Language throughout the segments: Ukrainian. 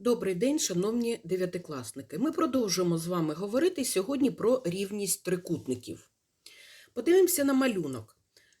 Добрий день, шановні дев'ятикласники. Ми продовжуємо з вами говорити сьогодні про рівність трикутників. Подивимося на малюнок.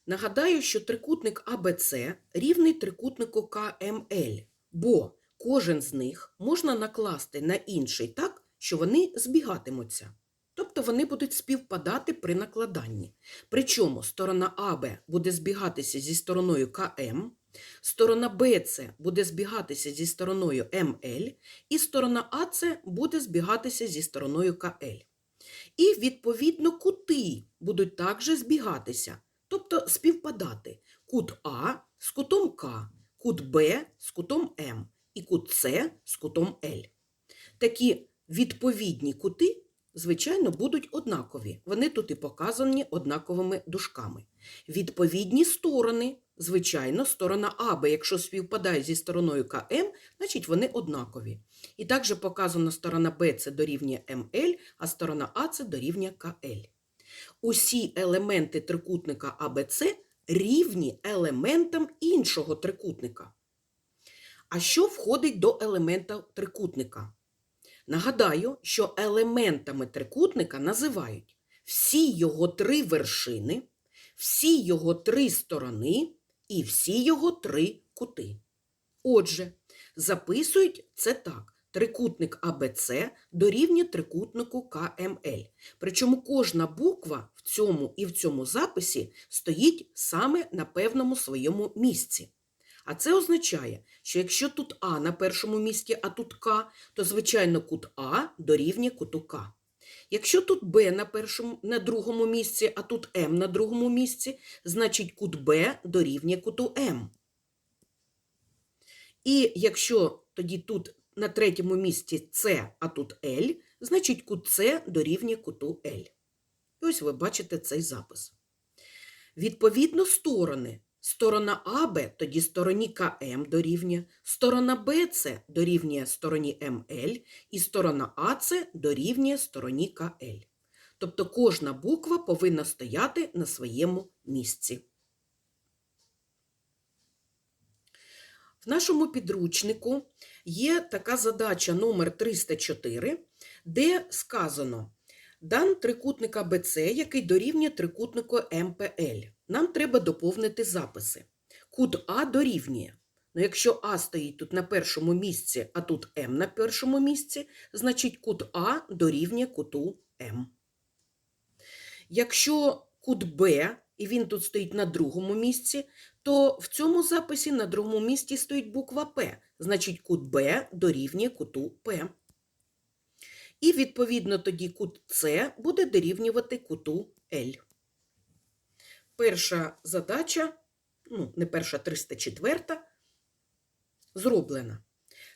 Нагадаю, що трикутник АБЦ рівний трикутнику КМЛ, бо кожен з них можна накласти на інший так, що вони збігатимуться. Тобто вони будуть співпадати при накладанні. Причому сторона АБ буде збігатися зі стороною КМ, Сторона БЦ буде збігатися зі стороною МЛ, і сторона АЦ буде збігатися зі стороною КЛ. І, відповідно, кути будуть також збігатися, тобто співпадати. Кут А з кутом К, кут Б з кутом М і кут С з кутом Л. Такі відповідні кути, звичайно, будуть однакові. Вони тут і показані однаковими дужками. Відповідні сторони, звичайно, сторона АБ, якщо співпадає зі стороною КМ, значить вони однакові. І також показано сторона БЦ дорівнює МЛ, а сторона АЦ дорівнює КЛ. Усі елементи трикутника АБЦ рівні елементам іншого трикутника. А що входить до елемента трикутника? Нагадаю, що елементами трикутника називають всі його три вершини, всі його три сторони і всі його три кути. Отже, записують це так. Трикутник АБЦ дорівнює трикутнику КМЛ. Причому кожна буква в цьому і в цьому записі стоїть саме на певному своєму місці. А це означає, що якщо тут А на першому місці, а тут К, то, звичайно, кут А дорівнює куту К. Якщо тут Б на, першому, на другому місці, а тут М на другому місці, значить кут Б дорівнює куту М. І якщо тоді тут на третьому місці С, а тут Л, значить кут С дорівнює куту Л. І ось ви бачите цей запис. Відповідно, сторони. Сторона АБ тоді стороні КМ дорівнює, сторона БЦ дорівнює стороні МЛ і сторона АЦ дорівнює стороні КЛ. Тобто кожна буква повинна стояти на своєму місці. В нашому підручнику є така задача номер 304, де сказано дан трикутника БЦ, який дорівнює трикутнику МПЛ. Нам треба доповнити записи. Кут А дорівнює. Ну, якщо А стоїть тут на першому місці, а тут М на першому місці, значить кут А дорівнює куту М. Якщо кут Б, і він тут стоїть на другому місці, то в цьому записі на другому місці стоїть буква П, значить кут Б дорівнює куту П. І, відповідно, тоді кут С буде дорівнювати куту Л. Перша задача, ну, не перша 304, зроблена.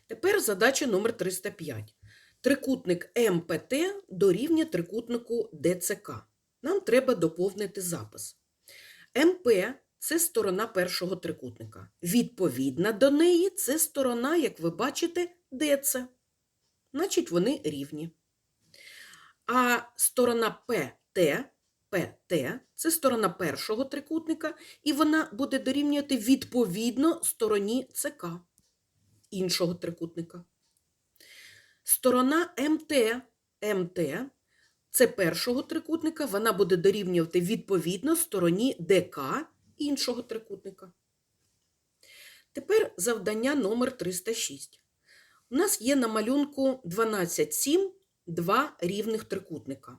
Тепер задача номер 305. Трикутник МПТ дорівнює трикутнику ДЦК. Нам треба доповнити запис. МП це сторона першого трикутника. Відповідна до неї це сторона, як ви бачите, ДЦ. Значить, вони рівні. А сторона ПТ, ПТ це сторона першого трикутника, і вона буде дорівнювати відповідно стороні ЦК іншого трикутника. Сторона МТ, МТ це першого трикутника, вона буде дорівнювати відповідно стороні ДК іншого трикутника. Тепер завдання номер 306. У нас є на малюнку 12,7 два рівних трикутника.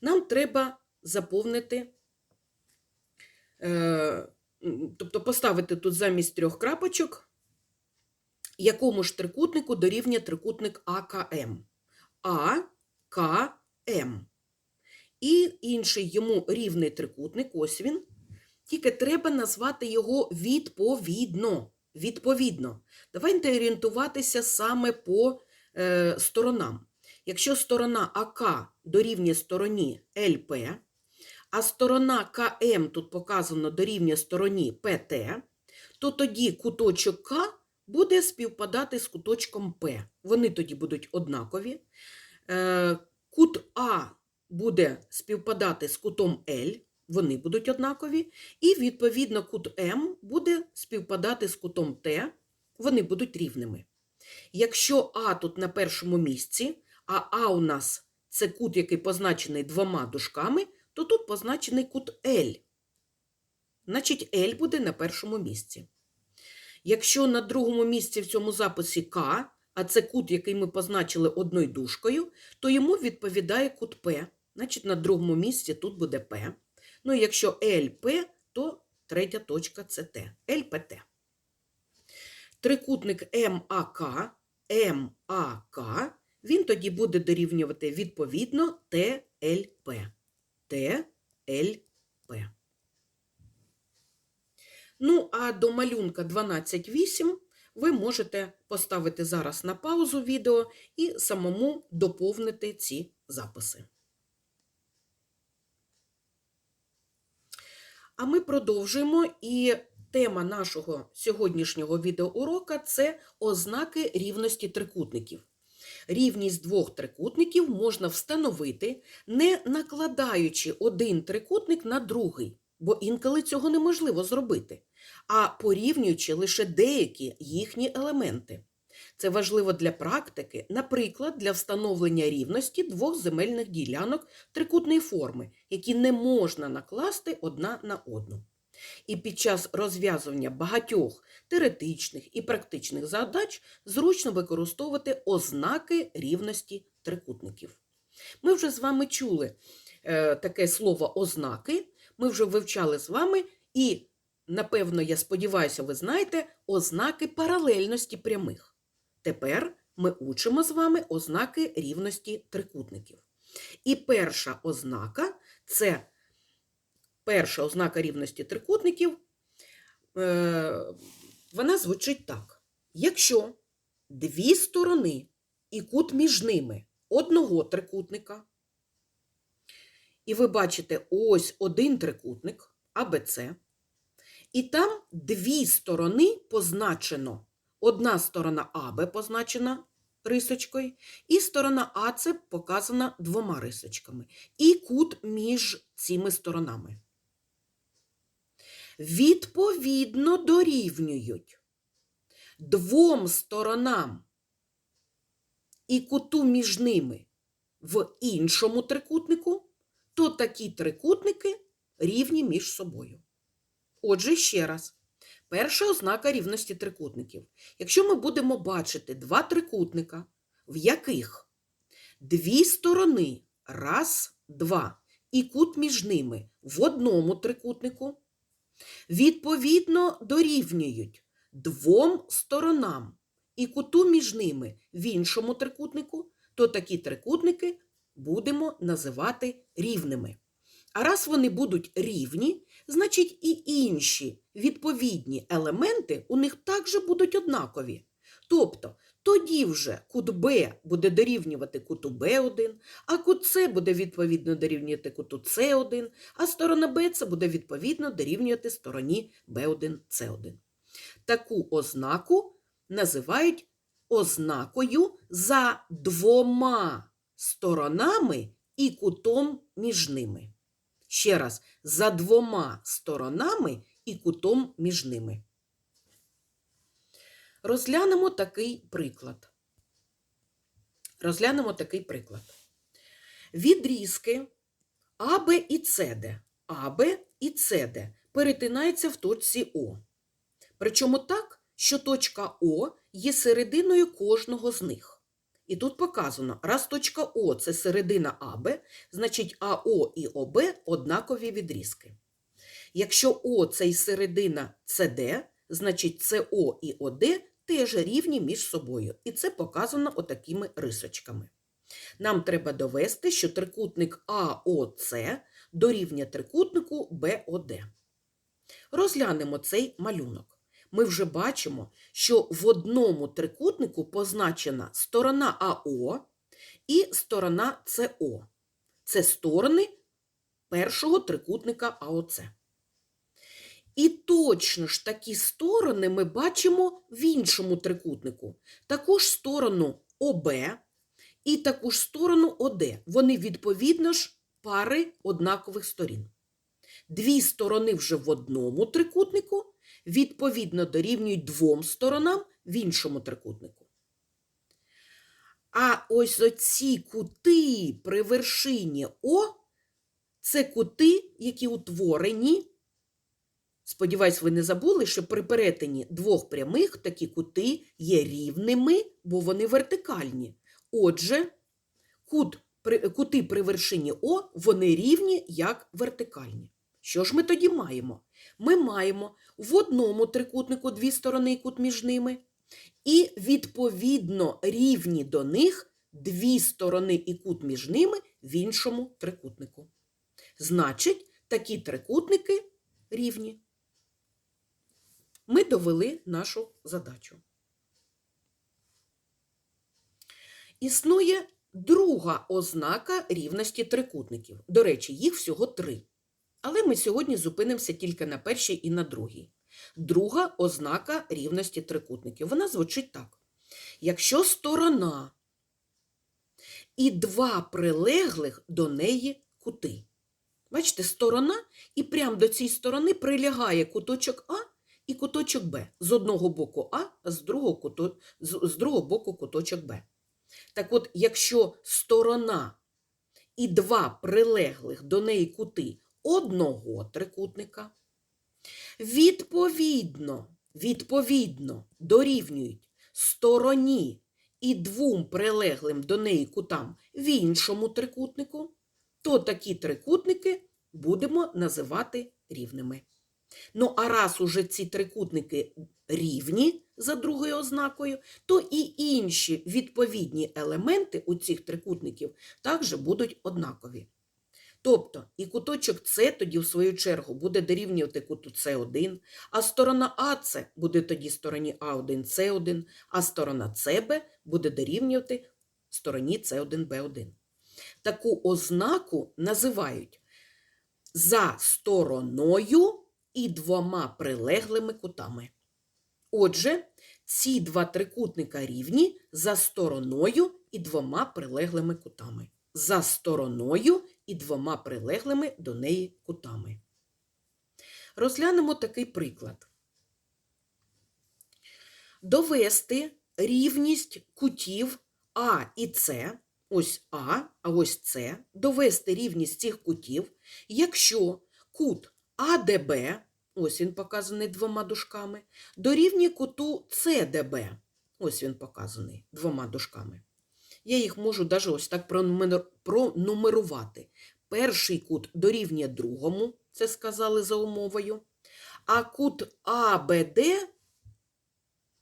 Нам треба заповнити, е, тобто поставити тут замість трьох крапочок, якому ж трикутнику дорівнює трикутник АКМ. АКМ. І інший йому рівний трикутник, ось він. Тільки треба назвати його відповідно. Відповідно. Давайте орієнтуватися саме по е, сторонам. Якщо сторона АК дорівнює стороні ЛП, а сторона КМ тут показано дорівнює стороні ПТ, то тоді куточок К буде співпадати з куточком П. Вони тоді будуть однакові. Е, Кут А буде співпадати з кутом Л, вони будуть однакові. І, відповідно, кут М буде співпадати з кутом Т, вони будуть рівними. Якщо А тут на першому місці, а А у нас це кут, який позначений двома дужками, то тут позначений кут L. Значить, L буде на першому місці. Якщо на другому місці в цьому записі К, а це кут, який ми позначили одною дужкою, то йому відповідає кут П. Значить, на другому місці тут буде П. Ну, і якщо ЛП, то третя точка це Т. ЛПТ. Трикутник МАК, МАК, він тоді буде дорівнювати відповідно ТЛП. ТЛП. Ну, а до малюнка 12.8 ви можете поставити зараз на паузу відео і самому доповнити ці записи. А ми продовжуємо, і тема нашого сьогоднішнього відеоурока – це ознаки рівності трикутників. Рівність двох трикутників можна встановити, не накладаючи один трикутник на другий, бо інколи цього неможливо зробити, а порівнюючи лише деякі їхні елементи. Це важливо для практики, наприклад, для встановлення рівності двох земельних ділянок трикутної форми, які не можна накласти одна на одну. І під час розв'язування багатьох теоретичних і практичних задач зручно використовувати ознаки рівності трикутників. Ми вже з вами чули е, таке слово ознаки, ми вже вивчали з вами і, напевно, я сподіваюся, ви знаєте ознаки паралельності прямих. Тепер ми учимо з вами ознаки рівності трикутників. І перша ознака це перша ознака рівності трикутників, е, вона звучить так. Якщо дві сторони і кут між ними одного трикутника, і ви бачите ось один трикутник АБЦ, і там дві сторони позначено. Одна сторона АБ позначена рисочкою, і сторона АЦ показана двома рисочками, і кут між цими сторонами. Відповідно дорівнюють двом сторонам і куту між ними в іншому трикутнику, то такі трикутники рівні між собою. Отже, ще раз. Перша ознака рівності трикутників. Якщо ми будемо бачити два трикутника, в яких дві сторони, раз, два, і кут між ними в одному трикутнику, відповідно дорівнюють двом сторонам і куту між ними в іншому трикутнику, то такі трикутники будемо називати рівними. А раз вони будуть рівні, значить і інші відповідні елементи у них також будуть однакові. Тобто, тоді вже кут Б буде дорівнювати куту Б1, а кут С буде відповідно дорівнювати куту С1, а сторона Б це буде відповідно дорівнювати стороні Б1, С1. Таку ознаку називають ознакою за двома сторонами і кутом між ними. Ще раз, за двома сторонами і кутом між ними. Розглянемо такий приклад. Розглянемо такий приклад. Відрізки АБ і СД. АБ і СД перетинаються в точці О. Причому так, що точка О є серединою кожного з них. І тут показано, раз точка О це середина АБ, значить АО і ОБ однакові відрізки. Якщо О це і середина СД, значить СО і ОД теж рівні між собою. І це показано отакими рисочками. Нам треба довести, що трикутник АОЦ дорівнює трикутнику БОД. Розглянемо цей малюнок ми вже бачимо, що в одному трикутнику позначена сторона АО і сторона СО. Це сторони першого трикутника АОЦ. І точно ж такі сторони ми бачимо в іншому трикутнику. Таку сторону ОБ і таку ж сторону ОД. Вони, відповідно ж, пари однакових сторін. Дві сторони вже в одному трикутнику, відповідно дорівнюють двом сторонам в іншому трикутнику. А ось оці кути при вершині О це кути, які утворені. Сподіваюсь, ви не забули, що при перетині двох прямих такі кути є рівними, бо вони вертикальні. Отже, кут, при- кути при вершині О вони рівні як вертикальні. Що ж ми тоді маємо? Ми маємо в одному трикутнику дві сторони і кут між ними, і відповідно рівні до них дві сторони і кут між ними в іншому трикутнику. Значить, такі трикутники рівні. Ми довели нашу задачу. Існує друга ознака рівності трикутників. До речі, їх всього три. Але ми сьогодні зупинимося тільки на першій і на другій. Друга ознака рівності трикутників. Вона звучить так. Якщо сторона і два прилеглих до неї кути. Бачите, сторона, і прямо до цієї сторони прилягає куточок А і куточок Б. З одного боку А, з другого, куто... з з другого боку куточок Б. Так от, якщо сторона і два прилеглих до неї кути одного трикутника, відповідно, відповідно дорівнюють стороні і двом прилеглим до неї кутам в іншому трикутнику, то такі трикутники будемо називати рівними. Ну, а раз уже ці трикутники рівні за другою ознакою, то і інші відповідні елементи у цих трикутників також будуть однакові. Тобто і куточок С тоді, в свою чергу, буде дорівнювати куту С1, а сторона АС буде тоді стороні А1, С1, а сторона СБ буде дорівнювати стороні С1, Б1. Таку ознаку називають за стороною і двома прилеглими кутами. Отже, ці два трикутника рівні за стороною і двома прилеглими кутами. За стороною і двома прилеглими до неї кутами. Розглянемо такий приклад. Довести рівність кутів А і С, ось А, а ось С, довести рівність цих кутів, якщо кут АДБ, ось він показаний двома дужками, дорівнює куту СДБ, ось він показаний двома дужками. Я їх можу навіть ось так пронумерувати. Перший кут дорівнює другому, це сказали за умовою. А кут АБД,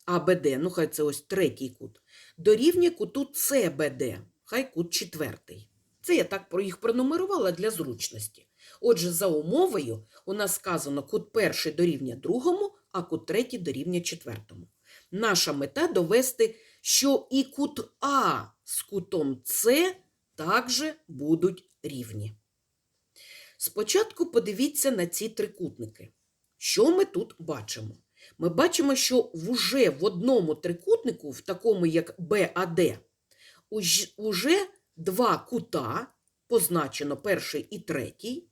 АБД, ну хай це ось третій кут, дорівнює куту СБД, хай кут четвертий. Це я так їх пронумерувала для зручності. Отже, за умовою у нас сказано кут перший дорівнює другому, а кут третій дорівнює четвертому. Наша мета довести, що і кут А з кутом С також будуть рівні. Спочатку подивіться на ці трикутники. Що ми тут бачимо? Ми бачимо, що вже в одному трикутнику, в такому як БАД, уже два кута, позначено перший і третій,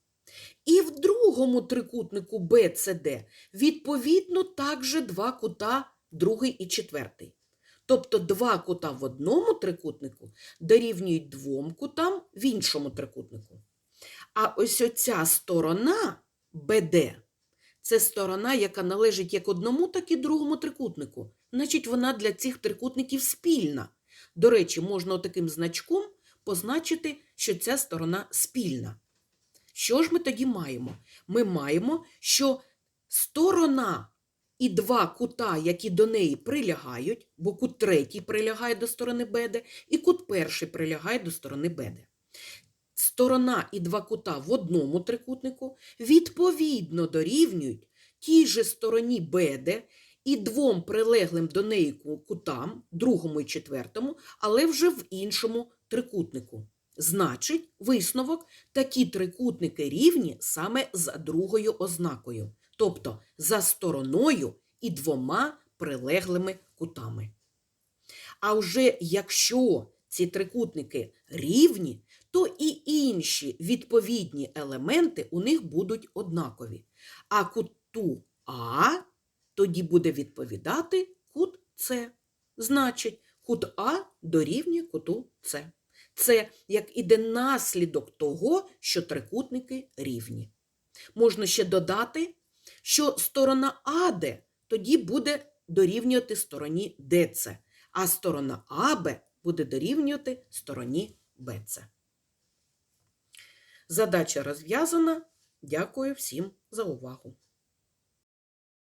і в другому трикутнику БЦД відповідно також два кута, другий і четвертий. Тобто два кута в одному трикутнику дорівнюють двом кутам в іншому трикутнику. А ось оця сторона БД це сторона, яка належить як одному, так і другому трикутнику. Значить, вона для цих трикутників спільна. До речі, можна таким значком позначити, що ця сторона спільна. Що ж ми тоді маємо? Ми маємо, що сторона і два кута, які до неї прилягають, бо кут третій прилягає до сторони БД, і кут перший прилягає до сторони БД. Сторона і два кута в одному трикутнику відповідно дорівнюють тій же стороні БД і двом прилеглим до неї кутам, другому і четвертому, але вже в іншому трикутнику. Значить, висновок, такі трикутники рівні саме за другою ознакою, тобто за стороною і двома прилеглими кутами. А вже якщо ці трикутники рівні, то і інші відповідні елементи у них будуть однакові. А куту А тоді буде відповідати кут С. Значить, Кут А дорівнює куту С. Це як іде наслідок того, що трикутники рівні. Можна ще додати, що сторона АД тоді буде дорівнювати стороні ДЦ, а сторона АБ буде дорівнювати стороні БЦ. Задача розв'язана. Дякую всім за увагу.